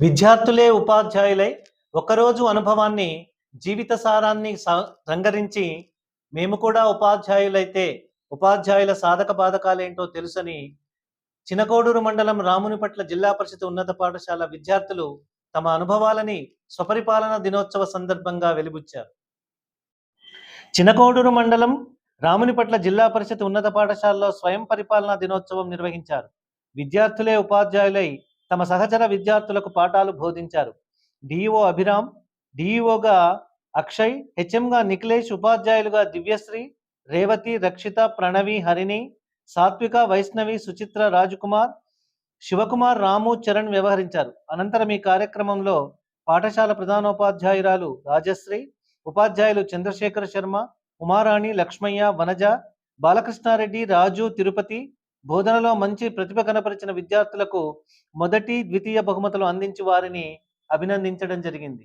విద్యార్థులే ఉపాధ్యాయులై ఒకరోజు అనుభవాన్ని జీవిత సారాన్ని స- మేము కూడా ఉపాధ్యాయులైతే ఉపాధ్యాయుల సాధక బాధకాలేంటో తెలుసని చినకోడూరు మండలం రామునిపట్ల జిల్లా పరిషత్ ఉన్నత పాఠశాల విద్యార్థులు తమ అనుభవాలని స్వపరిపాలన దినోత్సవ సందర్భంగా వెలిబుచ్చారు. చినకోడూరు మండలం రామునిపట్ల జిల్లా పరిషత్ ఉన్నత పాఠశాలలో స్వయం పరిపాలన దినోత్సవం నిర్వహించారు. విద్యార్థులే ఉపాధ్యాయులై తమ సహచర విద్యార్థులకు పాఠాలు బోధించారు. డిఈఓ అభిరామ్ డిఈఓగా అక్షయ్ హెచ్ఎంగా నిఖిలేష్ ఉపాధ్యాయులుగా దివ్యశ్రీ రేవతి రక్షిత ప్రణవి హరిణి సాత్విక వైష్ణవి సుచిత్ర రాజకుమార్ శివకుమార్ రాము చరణ్ వ్యవహరించారు. అనంతరం ఈ కార్యక్రమంలో పాఠశాల ప్రధానోపాధ్యాయురాలు రాజశ్రీ ఉపాధ్యాయులు చంద్రశేఖర శర్మ ఉమారాణి లక్ష్మయ్య వనజ బాలకృష్ణారెడ్డి రాజు తిరుపతి బోధనలో మంచి ప్రతిభ కనపరిచిన విద్యార్థులకు మొదటి ద్వితీయ బహుమతులు అందించి వారిని అభినందించడం జరిగింది.